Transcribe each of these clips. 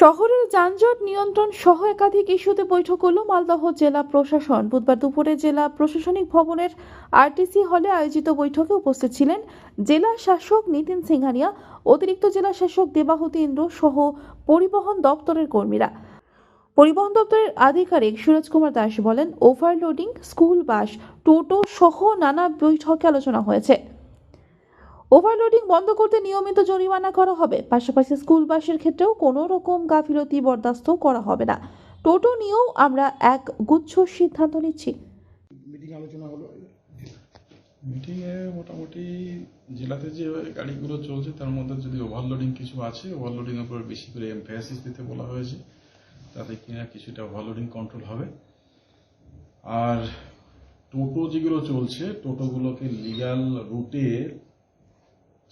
শহরের যানজট নিয়ন্ত্রণ সহ একাধিক ইস্যুতে বৈঠক করল মালদহ জেলা প্রশাসন। বুধবার দুপুরে জেলা প্রশাসনিক ভবনের আরটিসি হলে আয়োজিত বৈঠকে উপস্থিত ছিলেন জেলা শাসক নিতিন সিংহানিয়া, অতিরিক্ত জেলা শাসক দেবাহুতি ইন্দ্র সহ পরিবহন দপ্তরের কর্মীরা। পরিবহন দপ্তরের আধিকারিক সুরজ কুমার দাস বলেন, ওভারলোডিং, স্কুল বাস, টোটো সহ নানা বৈঠকে আলোচনা হয়েছে। ওভারলোডিং বন্ধ করতে নিয়মিত জরিমানা করা হবে। পাশাপাশি স্কুল বাসের ক্ষেত্রেও কোনো রকম গাফিলতি বরদাস্ত করা হবে না। টোটো নিয়েও আমরা এক গুচ্ছ সিদ্ধান্ত নিচ্ছি। মিটিং আলোচনা হলো? মিটিংয়ে মোটামুটি জেলাতে যে গাড়িগুলো চলছে তার মধ্যে যদি ওভারলোডিং কিছু আছে ওভারলোডিং এর উপর বেশি করে এমফাসিস দিতে বলা হয়েছে তাতে কিনা কিছুটা ওভারলোডিং কন্ট্রোল হবে। আর টোটো যেগুলো চলছে টোটোগুলোকে লিগ্যাল রুটে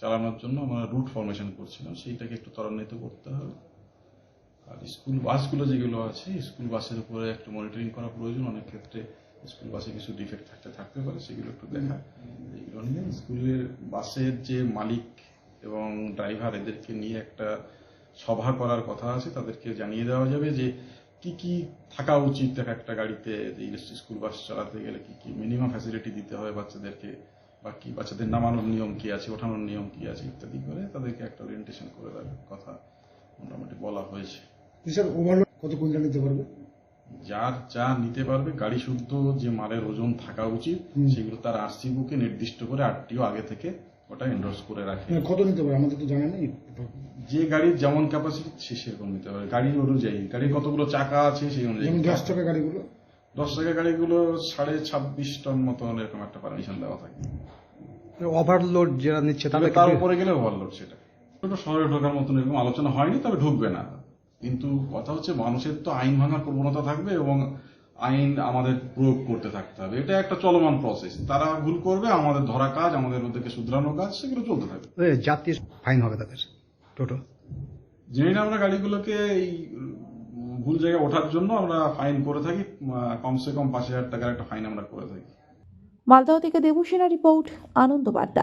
চালানোর জন্য আমরা রুট ফরমেশন করছিলাম। সেইটাকে একটু ত্বরান্বিত করতে হবে। আর স্কুল বাসগুলো যেগুলো আছে স্কুল বাসের উপরে একটু মনিটরিং করা প্রয়োজন। অনেক ক্ষেত্রে স্কুল বাসে কিছু ডিফেক্ট থাকতে থাকতে পারে, সেগুলো একটু দেখা। এগুলো নিয়ে স্কুলের বাসের যে মালিক এবং ড্রাইভার এদেরকে নিয়ে একটা সভা করার কথা আছে। তাদেরকে জানিয়ে দেওয়া যাবে যে কি কি থাকা উচিত এক একটা গাড়িতে স্কুল বাস চালাতে গেলে কি কি মিনিমাম ফ্যাসিলিটি দিতে হয় বাচ্চাদেরকে। বা কি বাচ্চাদের নামানোর নিয়ম কি আছে ওঠানোর নিয়ম কি আছে ইত্যাদি করে তাদেরকে একটা ওরিয়েন্টেশন করে দেওয়ার কথা মোটামুটি বলা হয়েছে। স্যার ওভারলোড কত কুইন্টাল নিতে পারবে? যার যা নিতে পারবে গাড়ি শুদ্ধ যে মালের ওজন থাকা উচিত। সেগুলো তার আরসি বুকে নির্দিষ্ট করে আরটিও আগে থেকে ওটা এন্ডোর্স করে রাখে। মানে কত নিতে পারবে? আমাদের তো জানা নেই। যে গাড়ির যেমন ক্যাপাসিটি সে সেরকম নিতে পারে গাড়ির অনুযায়ী গাড়ির কতগুলো চাকা আছে সেই অনুযায়ী। দশ টাকা গাড়িগুলো। দশ টাকা গাড়িগুলো সাড়ে ছাব্বিশ টন মতো এরকম একটা পারমিশন দেওয়া থাকে। ওভারলোড যারা নিচ্ছে তাদের তার উপরে গেলে ওভারলোড সেটা। ছোট শহরে ঢোকার মতন এরকম আলোচনা হয়নি তবে ঢুকবে না। কিন্তু কথা হচ্ছে মানুষের তো আইন ভাঙার প্রবণতা থাকবে এবং আইন আমাদের প্রয়োগ করতে থাকতে হবে। এটা একটা চলমান প্রসেস তারা ভুল করবে আমাদের ধরা কাজ আমাদের ওদেরকে শুধরানো কাজ সেগুলো চলতে থাকবে। জাতীয় ফাইন হবে তাদের। টোটো জেনে আমরা গাড়িগুলোকে এই ভুল জায়গায় ওঠার জন্য আমরা ফাইন করে থাকি কমসে কম পাঁচ হাজার টাকার একটা ফাইন আমরা করে থাকি। মালদহ থেকে দেবসেনা রিপোর্ট, আনন্দ বার্তা।